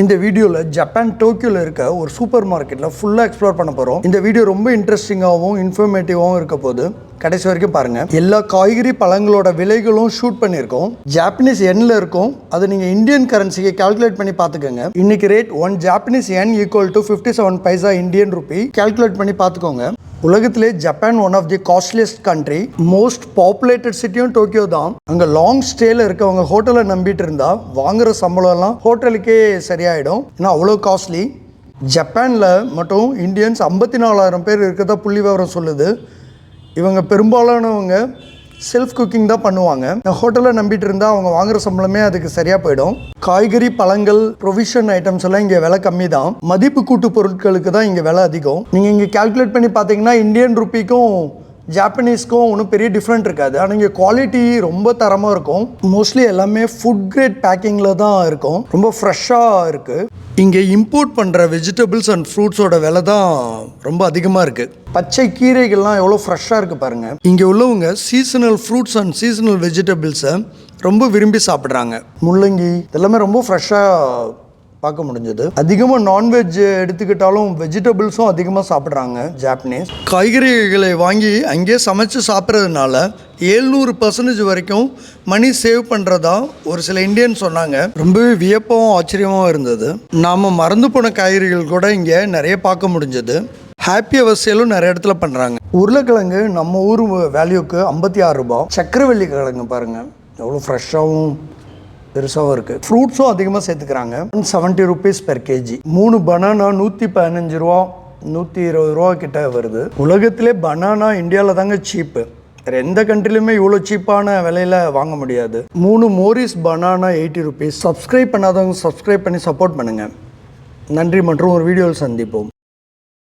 இந்த வீடியோவில் ஜப்பான் டோக்கியோவில் இருக்க ஒரு சூப்பர் மார்க்கெட்டில் ஃபுல்லாக எக்ஸ்ப்ளோர் பண்ண போகிறோம் இந்த வீடியோ ரொம்ப இன்ட்ரெஸ்டிங்காகவும் இன்ஃபர்மேட்டிவாகவும் இருக்க போது கடைசி வரைக்கும் பாருங்கள் எல்லா காய்கறி பழங்களோட விலைகளும் ஷூட் பண்ணியிருக்கோம். ஜாப்பனீஸ் எண்ணில் இருக்கும். அதை நீங்கள் இந்தியன் கரன்சிக்கு கால்குலேட் பண்ணி பார்த்துக்கோங்க. இன்னைக்கு rate one Japanese yen equal to fifty seven paisa Indian rupee calculate பண்ணி பார்த்துக்கோங்க. உலகத்திலே Japan one of the costliest country most populated சிட்டியும் Tokyo தான். அங்கே லாங் ஸ்டேல இருக்கவங்க ஹோட்டலை நம்பிட்டு இருந்தா வாங்குற சம்பளம்லாம் ஹோட்டலுக்கே சரியாயிடும். ஏன்னா அவ்வளோ காஸ்ட்லி ஜப்பானில் மட்டும் இந்தியன்ஸ் ஐம்பத்தி நாலாயிரம் பேர் இருக்கிறதா புள்ளி விவரம் சொல்லுது. இவங்க பெரும்பாலானவங்க செல்ஃப் குக்கிங் தான் பண்ணுவாங்க. ஹோட்டலை நம்பிட்டு இருந்தால் அவங்க வாங்குற சம்பளமே அதுக்கு சரியாக போயிடும். காய்கறி பழங்கள் ப்ரொவிஷன் ஐட்டம்ஸ் எல்லாம் இங்கே விலை கம்மி தான். மதிப்பு கூட்டு பொருட்களுக்கு தான் இங்கே விலை அதிகம். நீங்கள் இங்கே கால்குலேட் பண்ணி பார்த்தீங்கன்னா இந்தியன் ருப்பிக்கும் ஜாப்பனீஸ்க்கும் ஒன்றும் பெரிய டிஃப்ரெண்ட் இருக்காது. ஆனால் இங்கே குவாலிட்டி ரொம்ப தரமாக இருக்கும். மோஸ்ட்லி எல்லாமே ஃபுட் கிரேட் பேக்கிங்கில் தான் இருக்கும். ரொம்ப ஃப்ரெஷ்ஷாக இருக்குது இங்கே இம்போர்ட் பண்ணுற வெஜிடபிள்ஸ் அண்ட் ஃப்ரூட்ஸோட விலை தான் ரொம்ப அதிகமாக இருக்குது பச்சை கீரைகள்லாம் எவ்வளோ ஃப்ரெஷ்ஷாக இருக்குது பாருங்கள் இங்கே உள்ளவங்க சீசனல் ஃப்ரூட்ஸ் அண்ட் சீசனல் வெஜிடபிள்ஸை ரொம்ப விரும்பி சாப்பிட்றாங்க. முள்ளங்கி இதெல்லாமே ரொம்ப ஃப்ரெஷ்ஷாக பார்க்க முடிஞ்சது. அதிகமாக நான்வெஜ் எடுத்துக்கிட்டாலும் வெஜிடபிள்ஸும் அதிகமாக சாப்பிட்றாங்க ஜாப்பனீஸ் காய்கறிகளை வாங்கி அங்கேயே சமைச்சு சாப்பிட்றதுனால ஏழ்நூறு பர்சன்டேஜ் வரைக்கும் மணி சேவ் பண்ணுறதா ஒரு சில இந்தியன் சொன்னாங்க. ரொம்பவே வியப்பாகவும் ஆச்சரியமாகவும் இருந்தது. நாம் மறந்து போன காய்கறிகள் கூட இங்கே நிறைய பார்க்க முடிஞ்சது. ஹாப்பி அவர் சேலும் நிறைய இடத்துல பண்ணுறாங்க உருளைக்கிழங்கு நம்ம ஊர் வேல்யூக்கு ஐம்பத்தி ஆறு ரூபாய். சக்கரவள்ளி கிழங்கு பாருங்கள் எவ்வளோ ஃப்ரெஷ்ஷாகவும் பெருசாகவும் இருக்குது ஃப்ரூட்ஸும் அதிகமாக சேர்த்துக்கிறாங்க. One seventy rupees per KG மூணு பனானா நூற்றி பதினஞ்சு ரூபா நூற்றி இருபது ரூபா கிட்ட வருது. உலகத்திலே பனானா இந்தியாவில் தாங்க சீப்பு வேறு எந்த கண்ட்ரிலையுமே இவ்வளோ சீப்பான விலையில் வாங்க முடியாது. மூணு Morris banana eighty rupees subscribe பண்ணாதவங்க சப்ஸ்கிரைப் பண்ணி சப்போர்ட் பண்ணுங்கள் நன்றி மற்றும் ஒரு வீடியோவில் சந்திப்போம்.